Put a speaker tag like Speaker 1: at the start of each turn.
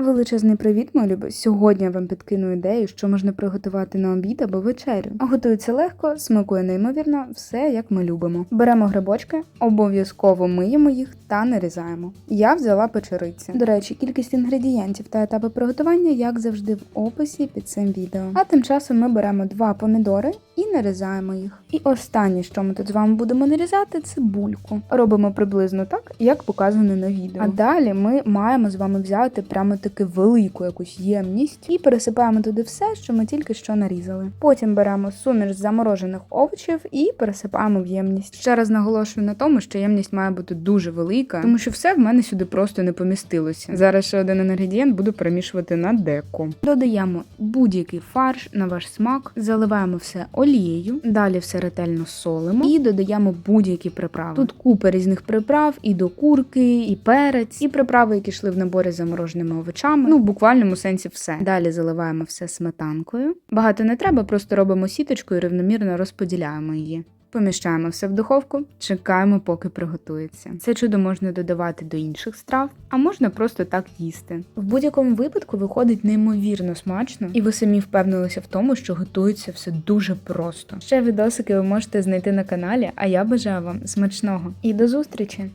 Speaker 1: Величезний привіт, мої любі! Сьогодні я вам підкину ідею, що можна приготувати на обід або вечерю. Готується легко, смакує неймовірно, все як ми любимо. Беремо грибочки, обов'язково миємо їх та нарізаємо. Я взяла печериці. До речі, кількість інгредієнтів та етапи приготування, як завжди, в описі під цим відео. А тим часом ми беремо два помідори нарізаємо їх. І останнє, що ми тут з вами будемо нарізати, це бульку. Робимо приблизно так, як показано на відео. А далі ми маємо з вами взяти прямо таки велику якусь ємність і пересипаємо туди все, що ми тільки що нарізали. Потім беремо суміш заморожених овочів і пересипаємо в ємність. Ще раз наголошую на тому, що ємність має бути дуже велика, тому що все в мене сюди просто не помістилося. Зараз ще один інгредієнт буду перемішувати на деко. Додаємо будь-який фарш на ваш смак, заливаємо все олією, далі все ретельно солимо і додаємо будь-які приправи. Тут купа різних приправ і до курки, і перець, і приправи, які йшли в наборі з замороженими овочами. Ну, в буквальному сенсі все. Далі заливаємо все сметанкою. Багато не треба, просто робимо сіточку і рівномірно розподіляємо її. Поміщаємо все в духовку, чекаємо, поки приготується. Це чудо можна додавати до інших страв, а можна просто так їсти. В будь-якому випадку виходить неймовірно смачно, і ви самі впевнилися в тому, що готується все дуже просто. Ще відосики ви можете знайти на каналі, а я бажаю вам смачного і до зустрічі!